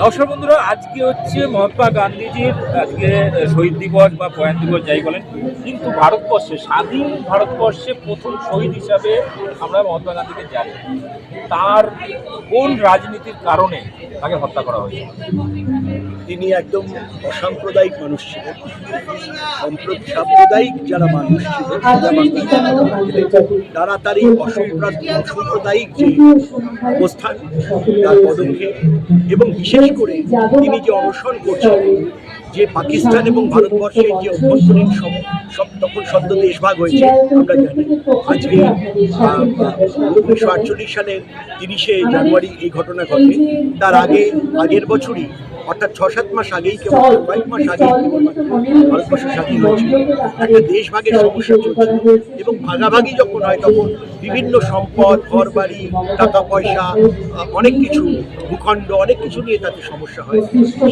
নমস্কার বন্ধুরা, আজকে হচ্ছে মহাত্মা গান্ধীজির আজকে শহীদ দিবস বা প্রয়াণ দিবস যাই বলেন। কিন্তু ভারতবর্ষে, স্বাধীন ভারতবর্ষে প্রথম শহীদ হিসাবে আমরা মহাত্মা গান্ধীকে জানি। তার কোন রাজনীতির কারণে তাকে হত্যা করা হয়েছে? তিনি একদম অসাম্প্রদায়িক মানুষ ছিলেন। সাম্প্রদায়িক যারা মানুষ ছিলেন তারা তার এই অসম্প্রা- অসাম্প্রদায়িক যে অবস্থান, তার পদক্ষেপ এবং বিশেষ করে তিনি যে অনশন করছেন, যে পাকিস্তান এবং ভারতবর্ষের যে অভ্যন্তরীণ সব, তখন সদ্য দেশভাগ হয়েছে, আমরা জানি। আজকে উনিশশো আটচল্লিশ সালের তিরিশে জানুয়ারি এই ঘটনা ঘটে। তার আগে, আগের বছরই অর্থাৎ ছ সাত মাস আগেই কেবল কয়েক মাস আগেই ভারতবর্ষ স্বাধীন হয়েছিল। একটা দেশভাগের সমস্যা চলছিল। এবং ভাগাভাগি যখন হয় তখন বিভিন্ন সম্পদ ঘর বাড়ি টাকা পয়সা অনেক কিছু ভূখণ্ড অনেক কিছু নিয়ে তাতে সমস্যা হয়।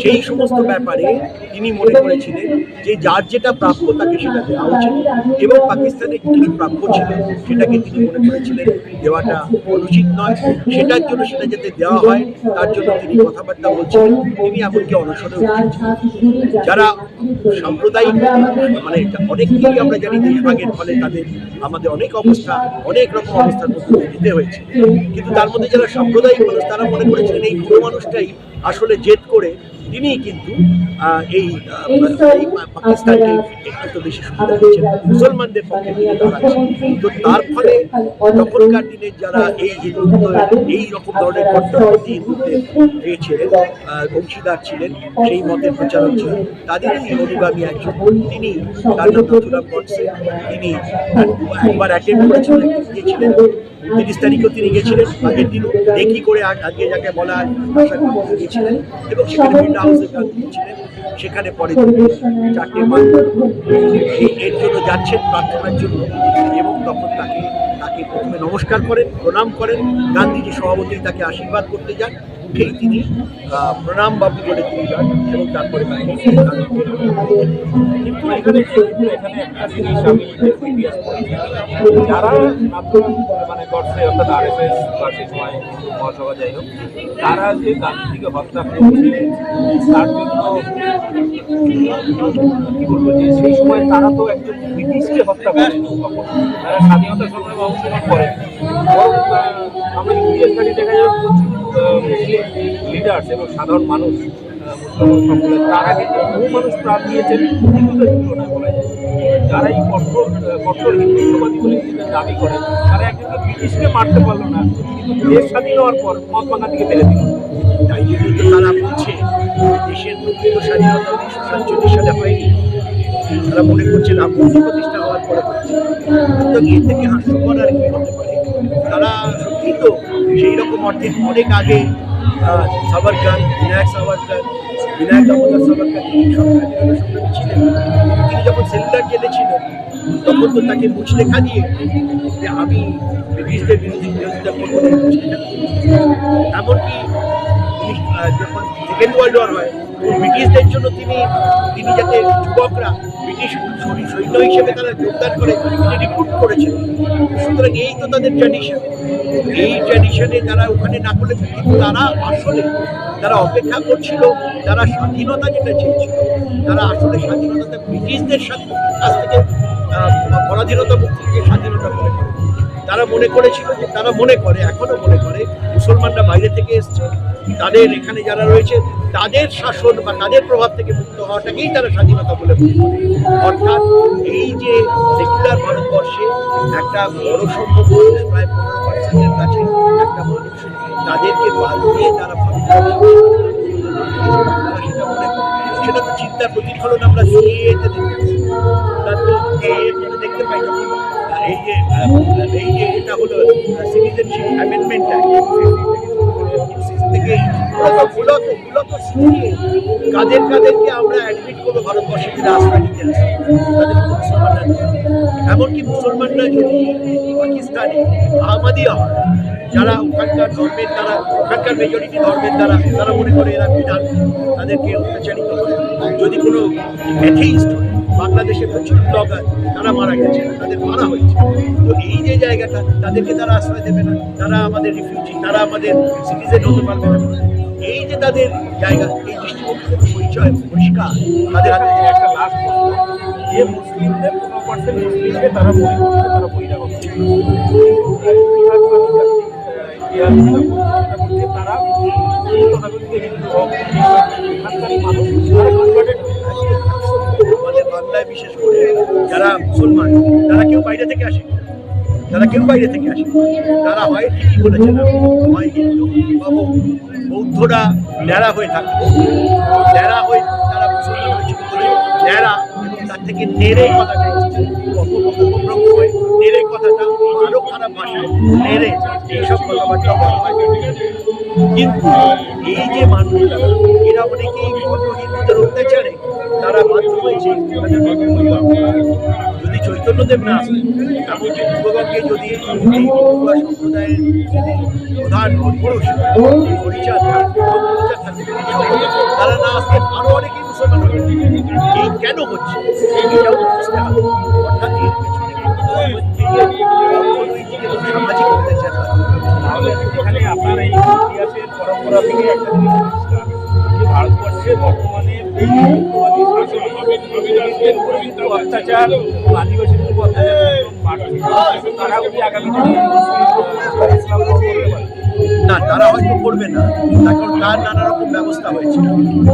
সেই সমস্ত ব্যাপারে তিনি মনে করেছিলেন যে যার যেটা প্রাপ্য তাকে সেটা দেওয়া উচিত। এবং পাকিস্তানের কি প্রাপ্য ছিল সেটাকে তিনি মনে করেছিলেন দেওয়াটা অনুচিত নয়। সেটার জন্য সেটা যাতে দেওয়া হয় তার জন্য তিনি কথাবার্তা বলছিলেন। তিনি এমনকি অনশনে যারা সাম্প্রদায়িক মানে অনেককেই আমরা জানি দেশভাগের ফলে তাদের আমাদের অনেক অবস্থা অনেক রকম অবস্থার মধ্যে দিতে যেতে হয়েছে। কিন্তু তার মধ্যে যারা সাম্প্রদায়িক মানুষ তারা মনে করেছিলেন এই পুরো মানুষটাই আসলে জেদ করে তিনিই কিন্তু এই পাকিস্তানকে একটু বেশি সুবিধা দিচ্ছেন মুসলমানদের পক্ষে তিনি দাঁড়াচ্ছেন তো তার ফলে তখনকার দিনে যারা এই হিন্দুত্ব এই রকম ধরনের কট্টরপন্থী হিন্দুত্বের যে ছিলেন অংশীদার ছিলেন সেই মতের প্রচারক ছিলেন। তাদেরই অনুগামী একজন। তিনি তার নাম তিনি একবার অ্যাটেন্ড করেছিলেন গিয়েছিলেন। তিরিশ তারিখেও তিনি গেছিলেন, আগের দিন দেখি করে আজকে যাকে বলা আশা এবং সেখানে বিন্ডা হাউসে দিয়েছিলেন। সেখানে পরে চারটে এর জন্য যাচ্ছেন প্রার্থনার জন্য এবং তখন তাকে তাকে প্রথমে নমস্কার করেন, প্রণাম করেন। গান্ধীজি সভাপতি তাকে আশীর্বাদ করতে যান। উঠেই তিনি প্রণাম বাবু বলে তিনি যান এবং তারপরে কিন্তু এখানে একটা জিনিস আমি। যারা মানে গডসে অর্থাৎ আরএসএস বা সেই সময় মহাসভা যাই হোক, তারা যে গান্ধীজিকে হত্যা করছে, তার জন্য সেই সময় তারা তো একজন ব্রিটিশকে হত্যা করে। তারা স্বাধীনতা সংগ্রামে অংশগ্রহণ করে আমরা ইতিহাস ঘাটে দেখা যায় প্রচুর মুসলিম লিডার্স এবং সাধারণ মানুষ তারা কিন্তু বহু মানুষ প্রাণ দিয়েছেন হিন্দুদের তুলনায় বলা যায়। যারা এই কঠোর কঠোর হিন্দুত্ববাদী বলে দাবি করে, তারা একজনকে ব্রিটিশকে মারতে পারল না, কিন্তু দেশ স্বাধীন হওয়ার পর মহাত্মা গান্ধীকে মেরে দিল। তাই জন্যই তো তারা বলছে, দেশের প্রকৃত স্বাধীনতা উনিশশো সাতচল্লিশ সালে হয়নি। তারা মনে করছে রামমন্দির প্রতিষ্ঠা হওয়ার পরে হচ্ছে কিন্তু এর থেকে হাস্যকর আর কি সেই রকম অর্থে অনেক আগে সাভারকার বিনায়ক সাভারকার বিনায়ক দামোদর সাভারকার তিনি ছিলেন। তিনি যখন সেন্টার জেলে ছিলেন, তখন তো তাকে মুচলেখা দিয়ে যে আমি ব্রিটিশদের বিরোধী বিরোধিতা করব এমনকি যখন সেকেন্ড ওয়ার্ল্ড ওয়ার হয় ব্রিটিশদের জন্য তিনি তিনি যাতে যুবকরা ব্রিটিশ সৈন্য হিসেবে তারা যোগদান করে, তিনি রিক্রুট করেছেন। সুতরাং এই তো তাদের ট্র্যাডিশন এই ট্র্যাডিশনে তারা ওখানে না করলে, কিন্তু তারা আসলে তারা অপেক্ষা করছিল তারা স্বাধীনতা যেটা চেয়েছিল তারা আসলে স্বাধীনতা ব্রিটিশদের সাথে কাছ থেকে পরাধীনতা মুক্তি থেকে স্বাধীনতা তারা মনে করেছিল যে তারা মনে করে, এখনও মনে করে, মুসলমানরা বাইরে থেকে এসছে। তাদের এখানে যারা রয়েছে, তাদের শাসন বা তাদের প্রভাব থেকে মুক্ত হওয়াটাকেই তারা স্বাধীনতা বলে মনে করে। অর্থাৎ এই যে সেকুলার ভারতবর্ষে একটা বড় সংখ্যক মানুষ প্রায় পনেরো পার্সেন্টের কাছে একটা মানুষ তাদেরকে বাদ দিয়ে তারা সেটা তো চিন্তার প্রতিফলন আমরা দেখতে তারপর এর দেখতে পাই যখন এই যে এই যে এটা হলো সিটিজেনশিপ অ্যামেন্ডমেন্ট থেকে কাদের কাদেরকে আমরা অ্যাডমিট করব ভারতবর্ষে যদি আশ্রয় নিতে আসে এমনকি মুসলমানরা যদি পাকিস্তানে আহমাদিয়া হয় যারা ওখানকার ধর্মের দ্বারা, ওখানকার মেজরিটি ধর্মের দ্বারা, তারা মনে করে এরা বিধান, তাদেরকে অত্যাচারিত করে। যদি কোনো অ্যাথেইস্ট হয় বাংলাদেশে প্রচুর ব্লগার তারা মারা গেছে, তাদের মারা হয়েছে। তো এই যে জায়গাটা, তাদেরকে তারা আশ্রয় দেবে না, তারা আমাদের রিফিউজি তারা আমাদের সিটিজেন হতে পারবে না। এই যে তাদের জায়গা, এই দৃষ্টিভঙ্গিতে পরিচয় পরিষ্কার। তাদের হাতে যে একটা লাভ যে মুসলিমদের কোনো পার্সেন্ট মুসলিমকে তারা মনে তারা বহিরাগত তারা বাংলায় বিশেষ করে যারা মুসলমান, তারা কেউ বাইরে থেকে আসে। তারা কেউ বাইরে থেকে আসে। তারা হয় ঠিকই বলেছেন হয় হিন্দু বা বৌদ্ধ। বৌদ্ধরা ন্যাড়া হয়ে থাকে। ন্যাড়া হয়ে তারা মুসলমান হয়েছিল বলে ন্যাড়া এবং তার থেকে নেড়ে কথাটা নেড়ে কথাটা আরও খারাপ ভাষায় নেড়ে এইসব কথাবার্তা বলা হয়। কিন্তু এই যে মানুষরা, এরা অনেকেই হিন্দুদের অত্যাচারে, তারা বাধ্য হয়েছে তাদের যদি চৈতন্যদেব না আসেন এমনকি পূর্ববঙ্গে যদি এই সম্প্রদায়ের প্রধান পুরুষ পরিচার তারা না আসতেন আরও অনেকেই মুসলমান এই কেন হচ্ছে? অত্যাচার পারে না তারা হয়তো করবে না। এখন তার নানা রকম ব্যবস্থা হয়েছে।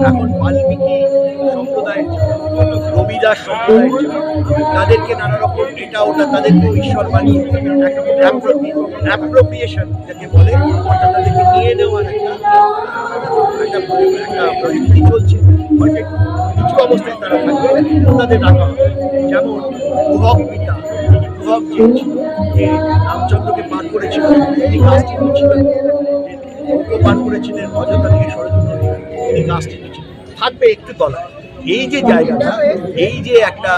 এখন বাল্মীকি সম্প্রদায়ের জন্য, রবিদাস সম্প্রদায়ের জন্য, তাদেরকে নানা রকম এটা ওটা তাদেরকে ঈশ্বর বানিয়ে অ্যাপ্রোপ্রিয়েশন যাকে বলে অর্থাৎ তাদেরকে নিয়ে নেওয়ার একটা একটা প্রযুক্তি চলছে। কিছু অবস্থায় তারা থাকবে তাদের রাখা হবে। যেমন গুহক পিতা গুহক যে রামচন্দ্রকে পার করেছিল, তিনি কাস্টিং ছিলেন যে পার করেছিলেন, অযোধ্যা থেকে ষড়যন্ত্র তিনি কাস্টিং ছিলেন থাকবে একটু তলায়। এই যে জায়গাটা, এই যে একটা,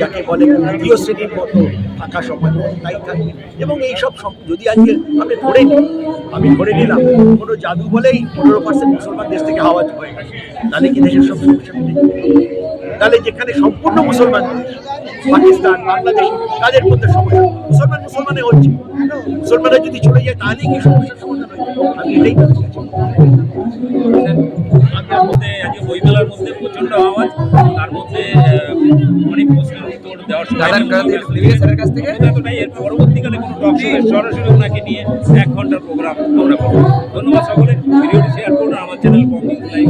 যাকে বলে তৃতীয় শ্রেণির মতো থাকা সমাজ তাই থাকবে। এবং এই সব যদি আজকে আমি ধরে নিই আমি ধরে নিলাম, কোনো জাদু বলেই পনেরো পার্সেন্ট মুসলমান দেশ থেকে আওয়াজ হয়ে গেছে। তাহলে কি দেশের সব সমস্যা? তাহলে যেখানে সম্পূর্ণ মুসলমান পাকিস্তান বাংলাদেশ তাদের মধ্যে সমস্যা। মুসলমান মুসলমানে হচ্ছে। মুসলমানরা যদি চলে যায় তাহলেই কি সমস্যার সমাধান হয়ে? আমি এটাই বলতে আপনার মধ্যে আজকে বইমেলার মধ্যে প্রচণ্ড আওয়াজ তার মধ্যে অনেক প্রশ্নের উত্তর দেওয়ার স্যারের কাছ থেকে? এতটাই এর পরবর্তীকালে কোনো টক সরাসরি ওনাকে নিয়ে এক ঘণ্টার প্রোগ্রাম আমরা করব। ধন্যবাদ সকলে। ভিডিওটি শেয়ার করুন আমার চ্যানেল বঙ্গিং লাইভ